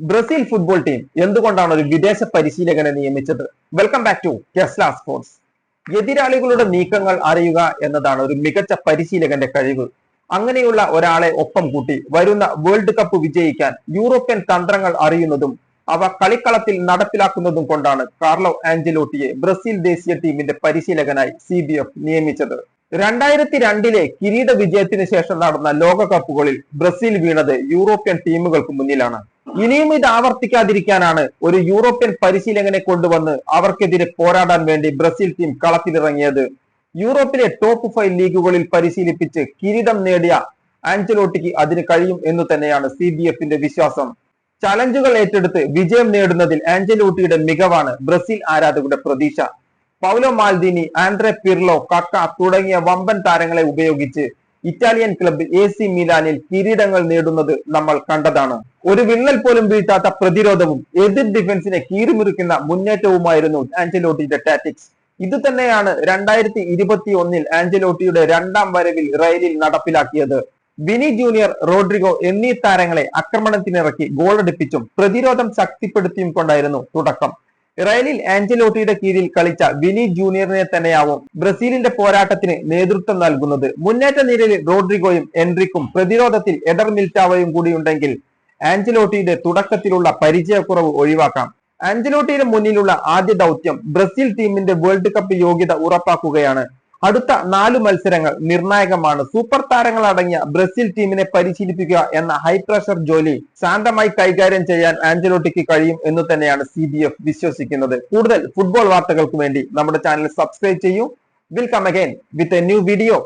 Brazil football team എന്തുകൊണ്ടാണ് ഒരു വിദേശ പരിശീലകനെ നിയമിച്ചത്? Welcome back to Kesla sports എതിരാളികളുടെ നീക്കങ്ങൾ അറിയുക എന്നതാണ് ഒരു മികച്ച പരിശീലകന്റെ കഴിവ്. അങ്ങനെയുള്ള ഒരാളെ ഒപ്പം കൂട്ടി വരുന്ന വേൾഡ് കപ്പ് വിജയിക്കാൻ യൂറോപ്യൻ തന്ത്രങ്ങൾ അറിയുന്നതും അവ കളിക്കളത്തിൽ നടപ്പിലാക്കുന്നതും കൊണ്ടാണ് കാർലോ ആഞ്ചലോട്ടിയെ ബ്രസീൽ ദേശീയ ടീമിന്റെ പരിശീലകനായി സി ബി എഫ് നിയമിച്ചത്. രണ്ടായിരത്തി രണ്ടിലെ കിരീട വിജയത്തിന് ശേഷം നടന്ന ലോകകപ്പുകളിൽ ബ്രസീൽ വീണത് യൂറോപ്യൻ ടീമുകൾക്ക് മുന്നിലാണ്. ഇനിയും ഇത് ആവർത്തിക്കാതിരിക്കാനാണ് ഒരു യൂറോപ്യൻ പരിശീലകനെ കൊണ്ടുവന്ന് അവർക്കെതിരെ പോരാടാൻ വേണ്ടി ബ്രസീൽ ടീം കളത്തിലിറങ്ങിയത്. യൂറോപ്പിലെ ടോപ്പ് ഫൈവ് ലീഗുകളിൽ പരിശീലിപ്പിച്ച് കിരീടം നേടിയ ആഞ്ചലോട്ടിക്ക് അതിന് കഴിയും എന്ന് തന്നെയാണ് സി ബി എഫിന്റെ വിശ്വാസം. ചലഞ്ചുകൾ ഏറ്റെടുത്ത് വിജയം നേടുന്നതിൽ ആഞ്ചലോട്ടിയുടെ മികവാണ് ബ്രസീൽ ആരാധകരുടെ പ്രതീക്ഷ. പൗലോ മാൽദിനി ആൻഡ്രെ പിർലോ കക്ക തുടങ്ങിയ വമ്പൻ താരങ്ങളെ ഉപയോഗിച്ച് ഇറ്റാലിയൻ ക്ലബ്ബ് എ സി മിലാനിൽ കിരീടങ്ങൾ നേടുന്നത് നമ്മൾ കണ്ടതാണ്. ഒരു വിള്ളൽ പോലും വീഴ്ത്താത്ത പ്രതിരോധവും എതിർ ഡിഫൻസിനെ കീറിമുറിക്കുന്ന മുന്നേറ്റവുമായിരുന്നു ആഞ്ചലോട്ടിയുടെ ടാറ്റിക്സ് ഇത് തന്നെയാണ് രണ്ടായിരത്തി ഇരുപത്തി ഒന്നിൽ ആഞ്ചലോട്ടിയുടെ രണ്ടാം വരവിൽ റയലിൽ നടപ്പിലാക്കിയത്. വിനി ജൂനിയർ റോഡ്രിഗോ എന്നീ താരങ്ങളെ ആക്രമണത്തിനിറക്കി ഗോളടിപ്പിച്ചും പ്രതിരോധം ശക്തിപ്പെടുത്തിയും കൊണ്ടായിരുന്നു തുടക്കം. റയലിൽ ആഞ്ചലോട്ടിയുടെ കീഴിൽ കളിച്ച വിനി ജൂനിയറിനെ തന്നെയാവും ബ്രസീലിന്റെ പോരാട്ടത്തിന് നേതൃത്വം നൽകുന്നത്. മുന്നേറ്റ നിരയിൽ റോഡ്രിഗോയും എൻട്രിക്കും പ്രതിരോധത്തിൽ എഡർ മിൽറ്റാവയും കൂടിയുണ്ടെങ്കിൽ ആഞ്ചലോട്ടിയുടെ തുടക്കത്തിലുള്ള പരിചയക്കുറവ് ഒഴിവാക്കാം. ആഞ്ചലോട്ടിയുടെ മുന്നിലുള്ള ആദ്യ ദൗത്യം ബ്രസീൽ ടീമിന്റെ വേൾഡ് കപ്പ് യോഗ്യത ഉറപ്പാക്കുകയാണ്. അടുത്ത നാല് മത്സരങ്ങൾ നിർണായകമാണ്. സൂപ്പർ താരങ്ങൾ അടങ്ങിയ ബ്രസീൽ ടീമിനെ പരിശീലിപ്പിക്കുക എന്ന ഹൈ പ്രഷർ ജോലി ശാന്തമായി കൈകാര്യം ചെയ്യാൻ ആഞ്ചലോട്ടിക്ക് കഴിയും എന്ന് തന്നെയാണ് സി വിശ്വസിക്കുന്നത്. കൂടുതൽ ഫുട്ബോൾ വാർത്തകൾക്ക് വേണ്ടി നമ്മുടെ ചാനൽ സബ്സ്ക്രൈബ് ചെയ്യൂ. Will come again with a new video